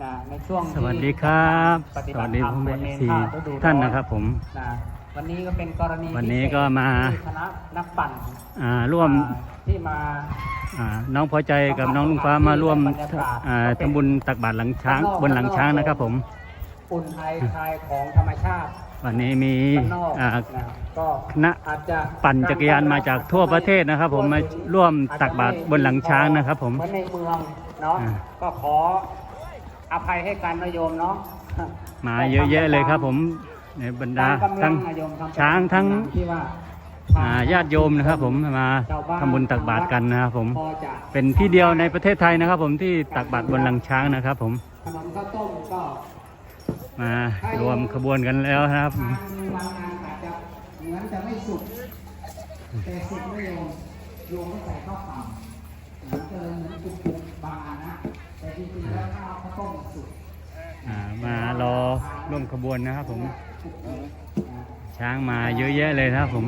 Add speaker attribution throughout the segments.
Speaker 1: นะในช่วง
Speaker 2: สวัสดีครับ
Speaker 1: ปฏิ
Speaker 2: ส
Speaker 1: บั
Speaker 2: วัส
Speaker 1: ติ
Speaker 2: ดี
Speaker 1: ธรรม
Speaker 2: พ่อแม่
Speaker 1: บนเม
Speaker 2: สี่
Speaker 1: ภคฤดู
Speaker 2: ท่านนะครับผม
Speaker 1: นะวันนี้ก็เป็นกรณี
Speaker 2: วันนี้
Speaker 1: พิเศษ
Speaker 2: ก็มา
Speaker 1: ที่คณะนักปั่น
Speaker 2: อ่าร่วม
Speaker 1: อ่าที่มา
Speaker 2: อ่าน้องพอใจกับน้องลุงฟ้ามาร่วมอ่าทำบุญตักบาตรหลังช้างบนหลังช้างนะครับผม
Speaker 1: อุ่นไอคลายของธรรมชาติ
Speaker 2: วันนี้มี
Speaker 1: ข้างนอก
Speaker 2: อ่า
Speaker 1: นะก็
Speaker 2: คณะ
Speaker 1: อาจจะ
Speaker 2: ปั่นจักรยานมาจากทั่วประเทศนะครับ ผมมาร่วมตักบาตรบนหลังช้างนะครับ ผม
Speaker 1: เหมือนในเมืองเนาะ
Speaker 2: อ่า
Speaker 1: ก็ขอ อภัยให้การนโยมเนาะ
Speaker 2: มาเยอะแยะเลยครับ ผมในบรรดา
Speaker 1: ตามกำลั
Speaker 2: ทั้ง
Speaker 1: นะโยมทำ
Speaker 2: ช้างทั้ง
Speaker 1: ที่ว่า
Speaker 2: อ่าญาติโยมนะครับ ผมมา
Speaker 1: ชาวบ้าน
Speaker 2: ทำบุญตักบาตรกันนะครับผม
Speaker 1: พอจะ
Speaker 2: เป็นที่เดียวในประเทศไทยนะครับ ผมที่ตักบาตรบนหลังช้างนะครับ ผม
Speaker 1: ขนมข้าวต้มก็
Speaker 2: มารวมขบวนกันแล้วนะครับ
Speaker 1: ทางบางงานอาจจะเหมือนจะไม่สุกแต่สุกไม่โยมโยมก็ใส่ข้าวเปล่ามันก็เลยเหมือนจุกๆบางอันนะแต่จริงๆแล้วข้าวข้าวต้ มสุก
Speaker 2: อ่ามารอร่วมขบวนนะครับผม ช้างมาเยอะแยะเลยนะครับผม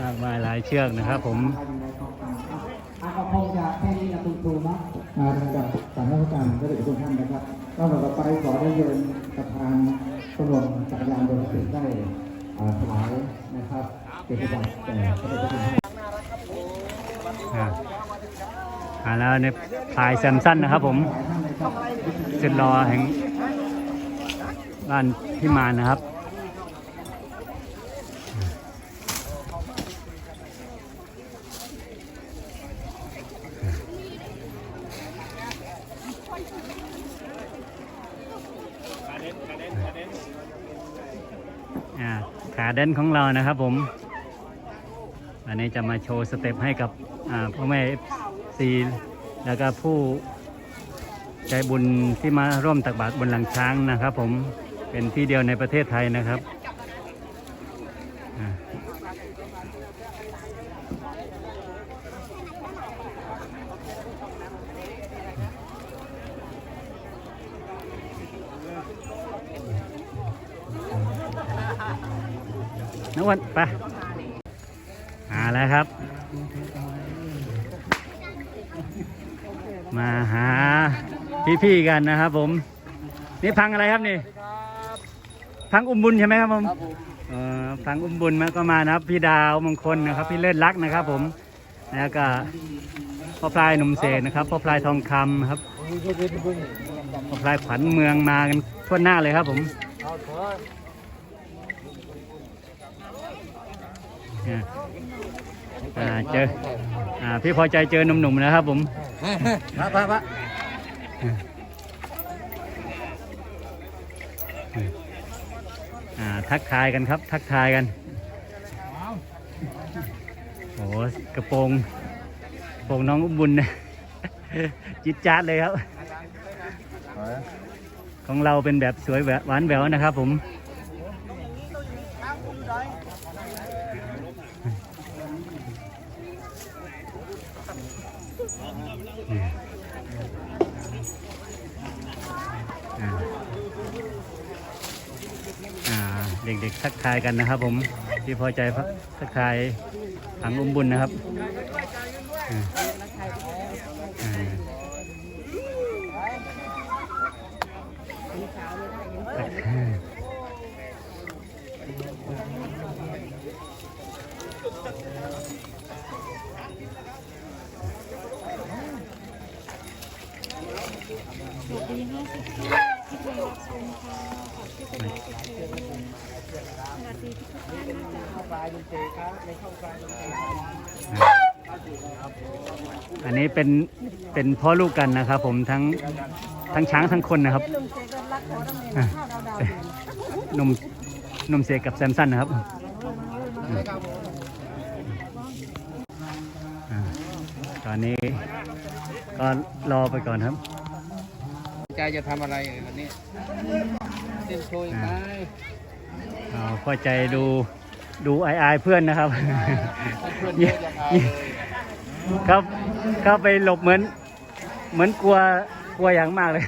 Speaker 1: มาก
Speaker 2: มายหลายเชือกนะครับผม
Speaker 1: อาก็คงจะแค่นี้นะคุณครูเนาะ
Speaker 3: อาระดับสามราชการก็เลยทุกท่านนะครับก็ต่อไปขอได้เยินประธานตำรวจจักรยานยนต์ได้อ่าถวายนะครับเกียรติบัตรแก่พระเจ้าอยู่หัว
Speaker 2: อ่าอ่าแล้ว ในพายแซมสั้นนะครับผมเสุดรอแห่งบ้านพิมานนะครับอาขาเด่นของเรานะครับผมอันนี้จะมาโชว์สเต็ปให้กับพ่อแม่ซี แล้วก็ผู้ใจบุญที่มาร่วมตักบาตรบนหลังช้างนะครับ ผมเป็นที่เดียวในประเทศไทยนะครับน้องวันไปมาแล้วครับ มาหาพี่ๆกันนะครับผม นี่พังอะไรครับนี่พังอุ้มบุญใช่ไหมครับผมเออพังอุ้มบุญมาก็มานะครับ พี่ดาวมงคลนะครับ พี่เลิศรักษณ์นะครับ ผมแล้วก็พ่อพลายหนุ่มเสกนะครับพ่อพลายทองคำครับพ่อพลายขวัญเมืองมากันทั่วหน้าเลยครับผมเนี่ย อ่าเจออ่าพี่พอใจเจอหนุ่มๆนะครับผม
Speaker 3: พระพระพระ
Speaker 2: อ่าทักทายกันครับ ทักทายกันโอ้โหกระโปรงกระโปรงน้องอุบุญนะจิตจัดเลยครับ ของเราเป็นแบบสวยแบบหวานแหววนะครับผมอ่า อ่า เด็กๆทักทายกันนะครับ ผมที่พอใจพักทักทายถังอุ้มบุญนะครับ อันนี้เป็นเป็นพ่อลูกกันนะครับ ผมทั้งทั้งช้างทั้งคนนะครับหนุ่มหนุ่มเสกกับแซมสันนะครับตอนนี้ก็รอไปก่อนครับ
Speaker 1: ใจจะทำอะไรวันนี้ เต้นโชยไป
Speaker 2: อ่าพอใจดูดูไอไอายเพื่อนนะครับ
Speaker 1: เพื่อนเยอะจะเอา
Speaker 2: ครับเข้าไปหลบเหมือน เหมือนกลัวกลัวอย่างมากเลย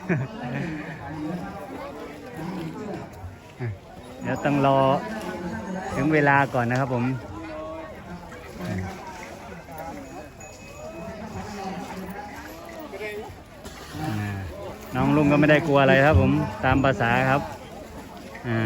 Speaker 2: เดี๋ยวต้องรอถึงเวลาก่อนนะครับผมน้องลุงก็ไม่ได้กลัวอะไรครับผมตามภาษาครับ อ่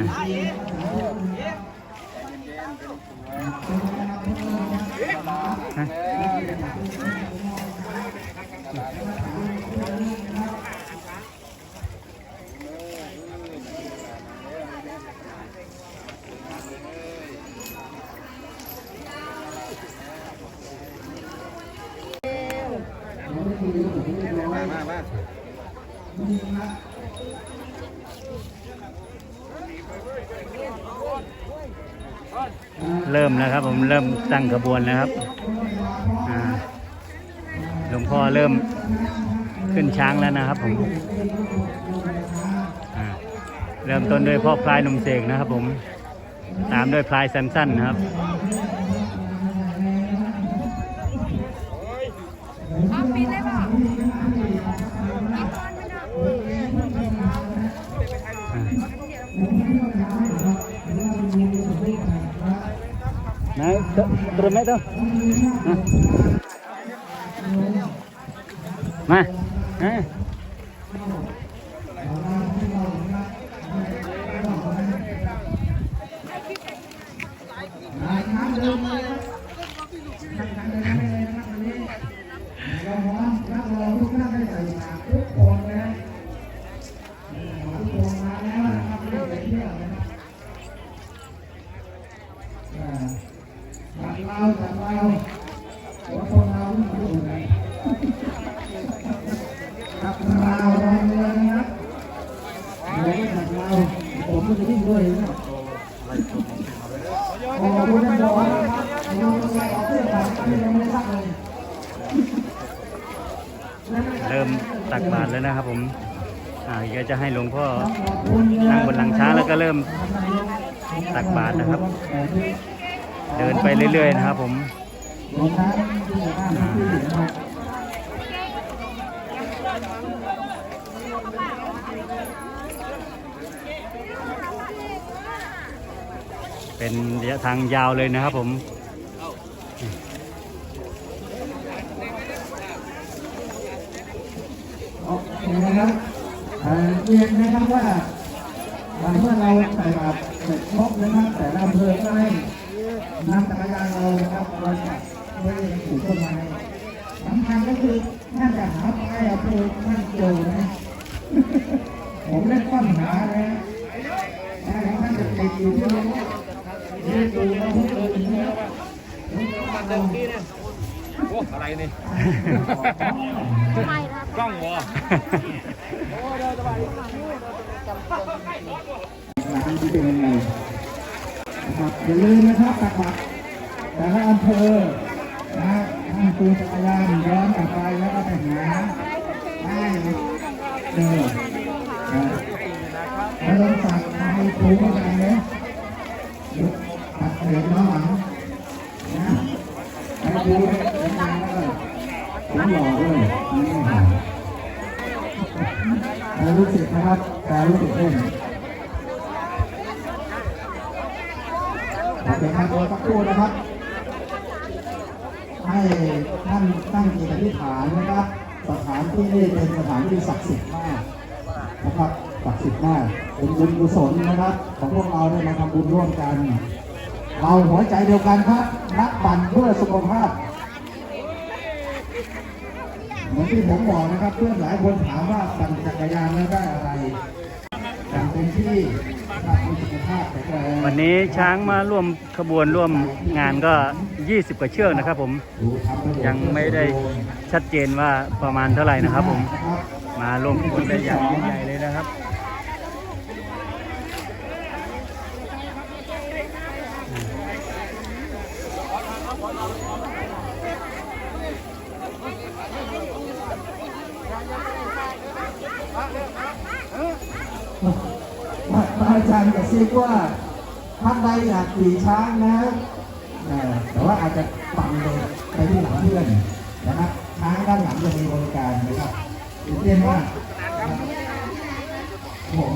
Speaker 2: ริ่มแล้วครับ ผมเริ่มตั้งขบวนแล้วครับหลวงพ่อเริ่มขึ้นช้างแล้วนะครับ ผมเริ่มต้นด้วยพ่อพลายหนุ่มเสกนะครับ ผมตามด้วยพลายแซมสันนะครับ
Speaker 4: เอาปิดเลยป่ะ
Speaker 2: Beremek itu.
Speaker 3: Ha. Ma. Ha. ตักบา
Speaker 2: ตรแล้วนะครับผมอ่าก็จะให้หลวงพ่อนั่งบนหลังช้างแล้วก็เริ่มตักบาตรนะครับ เดินไปเรื่อย ๆ นะครับผมเป็นระยะทางยาวเลยนะครับผม
Speaker 3: โอเค นะครับเรียนนะครับว่าเมื่อเราใส่บาตรเสร็จครบนะครับ แต่ละอำเภอก็ให้นำจักรยานเรานะครับเราจัดไว้ในถูกต้นไม้สำคัญก็คือท่านจะหาป้ายอำเภอท่านเจอนะผมเล่นป้นหาเลยนะป้ายของท่านจะติดอยู่ที่นี่นี่ดูเราพูดเล ยอย่างนี้นะมันเดิมที่เนี่ย
Speaker 4: ไม่ครับ
Speaker 3: ร้านที่เป็นยังไงนะครับอย่าลืมนะครับตักบัตรแต่ละอำเภอนะฮะทางตูจักรยานย้อนกลับไปแล้วก็ไปหาได้เจอนะแล้วต้องตักให้ถูกกันนะตักเหรียญน้องหลังนะให้ถูกให้งานแล้วก็ ผมหล่อด้วยนี่ครับแล้วรู้สึกนะครับแต่รู้สึกเล่นขอเป็นการโอนสักครู่นะครับ ให้ท่านตั้งจิตอธิษฐานนะครับ สถานที่นี้เป็นสถานที่ศักดิ์สิทธิ์มากนะครับศักดิ์สิทธิ์มากเป็นบุญกุศลนะครับ ของพวกเราได้มาทำบุญร่วมกัน เราหัวใจเดียวกันครับนักปั่นเพื่อสุขภาพ เหมือนที่ผมบอกนะครับเพื่อนหลายคนถามว่าปั่นจักรยานแล้วได้อะไรอย่างเต็มที่นะครับมีสุขภาพแข็งแรง
Speaker 2: วันนี้ช้างมาร่วมขบวนร่วมงานก็ 20 กว่าเชือกนะครับ ผมยังไม่ได้ชัดเจนว่าประมาณเท่าไหร่นะครับ ผมมาร่วมขบวนได้อย่างยิ่งใหญ่เลยนะครับ
Speaker 3: อาจารย์กระซิกว่าท่านใดอยากขี่ช้างนะแต่ว่าอาจจะปั่นเลยไปที่หลังเพื่อนนะครับช้างด้านหลังจะมีบริการนะครับตื่นเต้นมากนะครับผม